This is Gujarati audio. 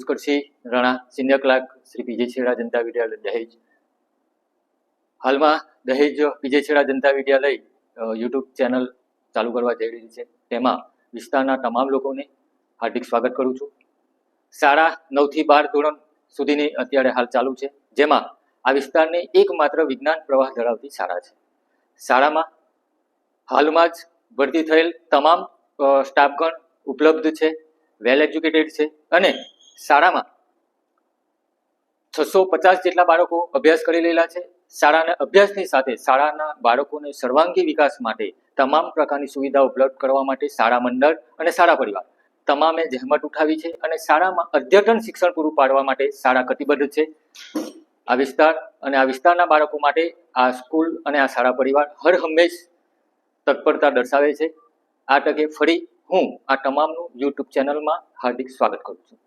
Pushkarsinh Rana senior clerk Shri P J Chheda Janata Vidyalaya દહેજ. હાલમાં દહેજ પીજે છેડા જનતા વિદ્યાલય યુટ્યુબ ચેનલ ચાલુ કરવા જઈ રહી છે. તેમાં વિસ્તારના તમામ લોકોને હાર્દિક સ્વાગત કરું છું. શાળા નવથી બાર ધોરણ સુધીની અત્યારે હાલ ચાલુ છે. જેમાં આ વિસ્તારની એકમાત્ર વિજ્ઞાન પ્રવાહ ધરાવતી શાળા છે. શાળામાં હાલમાં જ ભરતી થયેલ તમામ સ્ટાફગણ ઉપલબ્ધ છે વેલ એજ્યુકેટેડ છે અને શાળામાં. છસો પચાસ જેટલા બાળકો અભ્યાસ કરી રહેલા છે. શાળાના અભ્યાસની સાથે શાળાના બાળકોને સર્વાંગી વિકાસ માટે તમામ પ્રકારની સુવિધા ઉપલબ્ધ કરવા માટે શાળા મંડળ અને શાળા પરિવાર તમામે જહેમત ઉઠાવી છે અને શાળામાં અદ્યતન શિક્ષણ પૂરું પાડવા માટે શાળા કટિબદ્ધ છે. આ વિસ્તાર અને આ વિસ્તારના બાળકો માટે આ સ્કૂલ અને આ શાળા પરિવાર હર હંમેશ તત્પરતા દર્શાવે છે. આ તકે ફરી હું આ તમામનું યુટ્યુબ ચેનલમાં હાર્દિક સ્વાગત કરું છું.